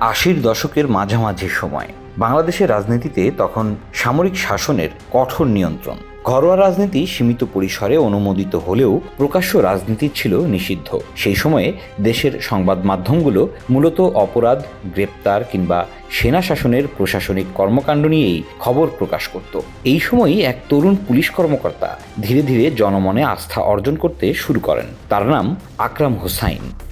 আশির দশকের মাঝামাঝি সময়। বাংলাদেশের রাজনীতিতে তখন সামরিক শাসনের কঠোর নিয়ন্ত্রণ। ঘরোয়া রাজনীতি সীমিত পরিসরে অনুমোদিত হলেও প্রকাশ্য রাজনীতি ছিল নিষিদ্ধ। সেই সময়ে দেশের সংবাদ মাধ্যমগুলো মূলত অপরাধ, গ্রেপ্তার কিংবা সেনা শাসনের প্রশাসনিক কর্মকাণ্ড নিয়েই খবর প্রকাশ করত। এই সময়ই এক তরুণ পুলিশ কর্মকর্তা ধীরে ধীরে জনমনে আস্থা অর্জন করতে শুরু করেন। তার নাম আকরাম হোসাইন।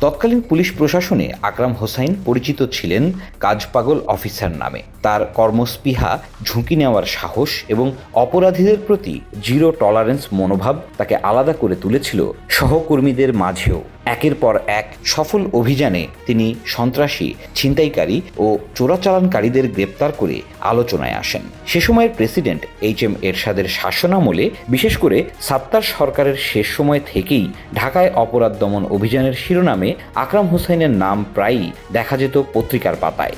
তৎকালীন পুলিশ প্রশাসনে আকরাম হোসাইন পরিচিত ছিলেন কাজপাগল অফিসার নামে। তার কর্মস্পৃহা, ঝুঁকি নেওয়ার সাহস এবং অপরাধীদের প্রতি জিরো টলারেন্স মনোভাব তাকে আলাদা করে তুলেছিল সহকর্মীদের মাঝেও। একের পর এক সফল অভিযানে তিনি সন্ত্রাসী, ছিনতাইকারী ও চোরাচালানকারীদের গ্রেপ্তার করে আলোচনায় আসেন। সে সময়ের প্রেসিডেন্ট এইচ এম এরশাদের শাসনামলে বিশেষ করে সাত্তার সরকারের শেষ সময় থেকেই ঢাকায় অপরাধ দমন অভিযানের শিরোনামে আকরাম হোসেনের নাম প্রায়ই দেখা যেত পত্রিকার পাতায়।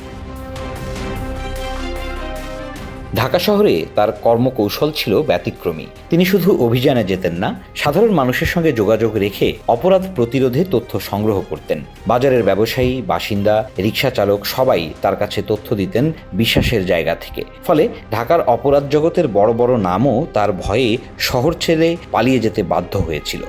ঢাকা শহরে তার কর্মকৌশল ছিল ব্যতিক্রমী। তিনি শুধু অভিযানে যেতেন না, সাধারণ মানুষের সঙ্গে যোগাযোগ রেখে অপরাধ প্রতিরোধে তথ্য সংগ্রহ করতেন। বাজারের ব্যবসায়ী, বাসিন্দা, রিক্সা চালক সবাই তার কাছে তথ্য দিতেন বিশ্বাসের জায়গা থেকে। ফলে ঢাকার অপরাধ জগতের বড় বড় নামও তার ভয়ে শহর ছেড়ে পালিয়ে যেতে বাধ্য হয়েছিল।